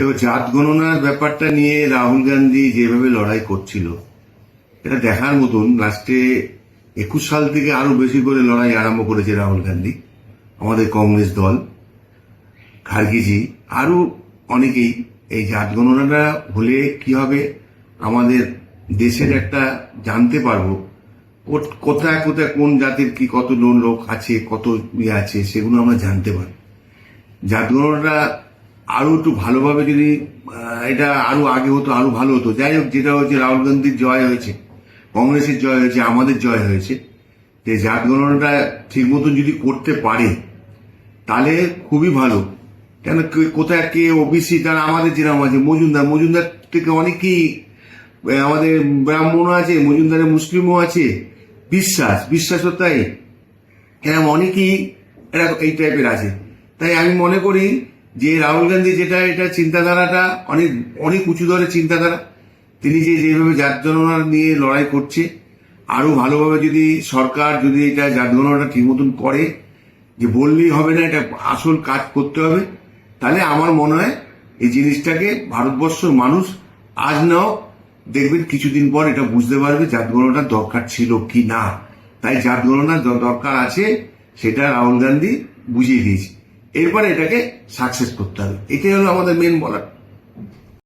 দেখো জাত গণনার ব্যাপারটা নিয়ে রাহুল গান্ধী যেভাবে লড়াই করছিল, এটা দেখার মতন লাস্টে একুশ সাল থেকে আরও বেশি করে লড়াই আরম্ভ করেছে রাহুল গান্ধী, আমাদের কংগ্রেস দল, খার্গিজি আরও অনেকেই। এই জাত গণনাটা হলে কি হবে, আমাদের দেশের একটা জানতে পারব কোথায় কোথায় কোন জাতির কি কত লোক আছে, কত ইয়ে আছে, সেগুলো আমরা জানতে পারি জাত গণনাটা আরও একটু ভালোভাবে যদি এটা আরও আগে হতো, আরও ভালো হতো। যাই হোক, যেটা হচ্ছে রাহুল গান্ধীর জয় হয়েছে, কংগ্রেসের জয় হয়েছে, আমাদের জয় হয়েছে। যে জাত গণনাটা ঠিক মতন যদি করতে পারে, তাহলে খুবই ভালো। কেন কোথায় কে ওবিসি তারা আমাদের যেরকম আছে, মজুমদার মজুমদার থেকে অনেকেই আমাদের ব্রাহ্মণও আছে, মজুমদারের মুসলিমও আছে। বিশ্বাস বিশ্বাসও তাই। এরকম অনেকেই এরা এই টাইপের আছে। তাই আমি মনে করি যে রাহুল গান্ধী যেটা, এটা চিন্তাধারাটা অনেক অনেক উঁচু দরের চিন্তাধারা। তিনি যে যেভাবে জাত জনগণনা নিয়ে লড়াই করছে, আরও ভালোভাবে যদি সরকার যদি এটা জাত গণনাটা ঠিক মতন করে, যে বললেই হবে না, এটা আসল কাজ করতে হবে, তাহলে আমার মনে হয় এই জিনিসটাকে ভারতবর্ষের মানুষ আজ নাও দেখবেন কিছুদিন পর এটা বুঝতে পারবে জাত গণনার দরকার ছিল কি না। তাই জাত গণনার দ- দরকার আছে, সেটা রাহুল গান্ধী বুঝিয়ে দিয়েছে। এরপরে এটাকে সাকসেস করতে হবে। এটাই হলো আমাদের মেন বলার।